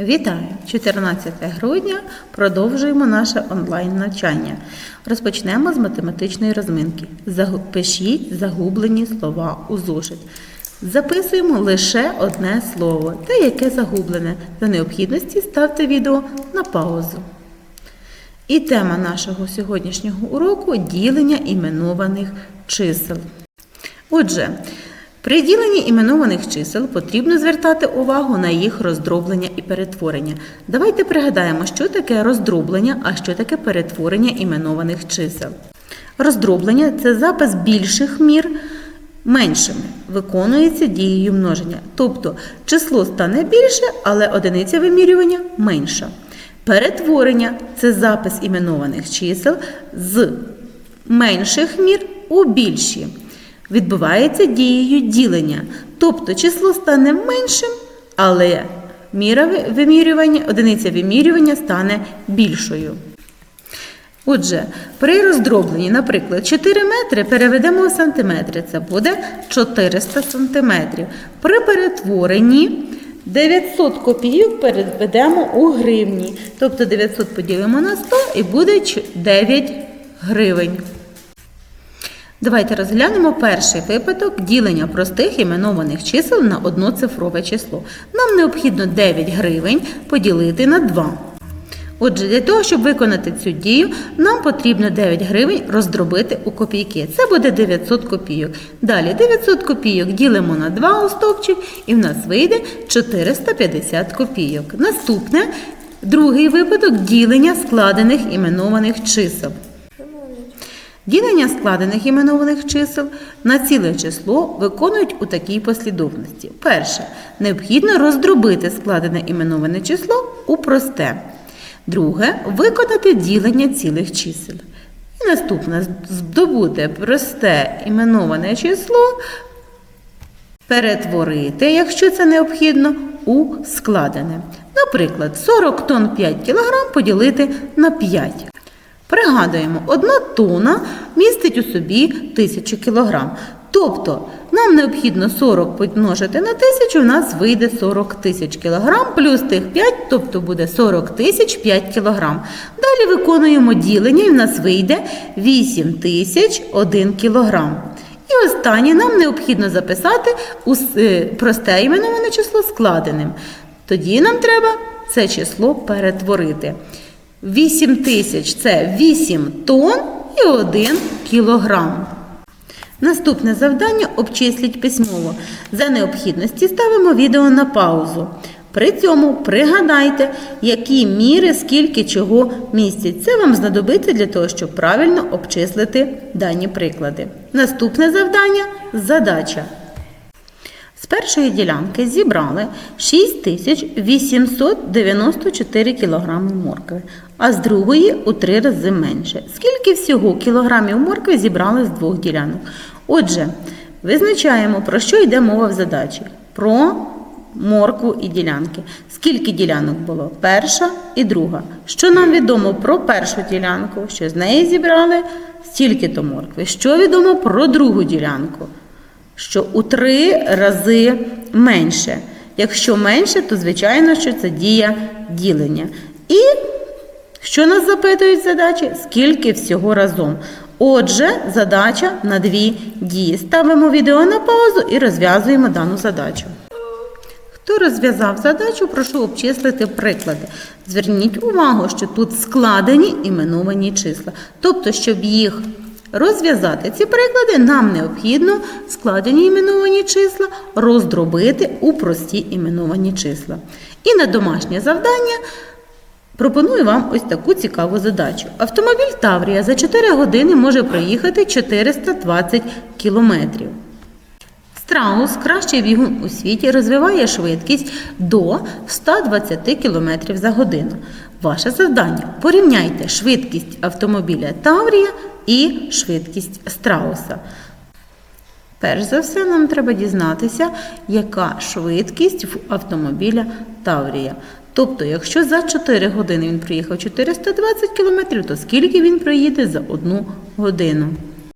Вітаю! 14 грудня продовжуємо наше онлайн навчання. Розпочнемо з математичної розминки. Пишіть загублені слова у зошит. Записуємо лише одне слово, те, яке загублене. За необхідності ставте відео на паузу. І тема нашого сьогоднішнього уроку ділення іменованих чисел. Отже, при діленні іменованих чисел потрібно звертати увагу на їх роздроблення і перетворення. Давайте пригадаємо, що таке роздроблення, а що таке перетворення іменованих чисел. Роздроблення це запис більших мір меншими. Виконується дією множення. Тобто число стане більше, але одиниця вимірювання менша. Перетворення це запис іменованих чисел з менших мір у більші. Відбувається дією ділення. Тобто число стане меншим, але міра вимірювання, одиниця вимірювання стане більшою. Отже, при роздробленні, наприклад, 4 метри переведемо в сантиметри. Це буде 400 сантиметрів. При перетворенні 900 копійок переведемо у гривні. Тобто 900 поділимо на 100 і буде 9 гривень. Давайте розглянемо перший випадок ділення простих іменованих чисел на одноцифрове число. Нам необхідно 9 гривень поділити на 2. Отже, для того, щоб виконати цю дію, нам потрібно 9 гривень роздробити у копійки. Це буде 900 копійок. Далі 900 копійок ділимо на 2 у і в нас вийде 450 копійок. Наступне, другий випадок ділення складених іменованих чисел. Ділення складених іменованих чисел на ціле число виконують у такій послідовності. Перше. Необхідно роздробити складене іменоване число у просте. Друге виконати ділення цілих чисел. І наступне здобути просте іменоване число, перетворити, якщо це необхідно, у складене. Наприклад, 40 тонн 5 кг поділити на 5. Пригадуємо, одна тонна містить у собі 1000 кг. Тобто нам необхідно 40 помножити на 1000, у нас вийде 40 тисяч кг, плюс тих 5, тобто буде 40 тисяч 5 кг. Далі виконуємо ділення і в нас вийде 8 тисяч 1 кг. І останнє нам необхідно записати е, просте іменоване число складеним. Тоді нам треба це число перетворити. 8 тисяч це 8 тонн і 1 кілограм. Наступне завдання обчисліть письмово. За необхідності ставимо відео на паузу. При цьому пригадайте, які міри, скільки чого містять. Це вам знадобиться для того, щоб правильно обчислити дані приклади. Наступне завдання задача. Першої ділянки зібрали 6894 кг моркви, а з другої у три рази менше. Скільки всього кілограмів моркви зібрали з двох ділянок? Отже, визначаємо, про що йде мова в задачі. Про моркву і ділянки. Скільки ділянок було? Перша і друга. Що нам відомо про першу ділянку? Що з неї зібрали стільки-то моркви. Що відомо про другу ділянку? Що у три рази менше. Якщо менше, то звичайно, що це дія ділення. І що нас запитують задачі? Скільки всього разом? Отже, задача на дві дії. Ставимо відео на паузу і розв'язуємо дану задачу. Хто розв'язав задачу, прошу обчислити приклади. Зверніть увагу, що тут складені іменовані числа. Тобто, щоб їх розв'язати ці приклади, нам необхідно складені іменовані числа роздробити у прості іменовані числа. І на домашнє завдання пропоную вам ось таку цікаву задачу. Автомобіль Таврія за 4 години може проїхати 420 кілометрів. Страус, кращий бігун у світі, розвиває швидкість до 120 км за годину. Ваше завдання порівняйте швидкість автомобіля Таврія і швидкість страуса. Перш за все, нам треба дізнатися, яка швидкість в автомобіля Таврія. Тобто, якщо за 4 години він проїхав 420 км, то скільки він проїде за 1 годину?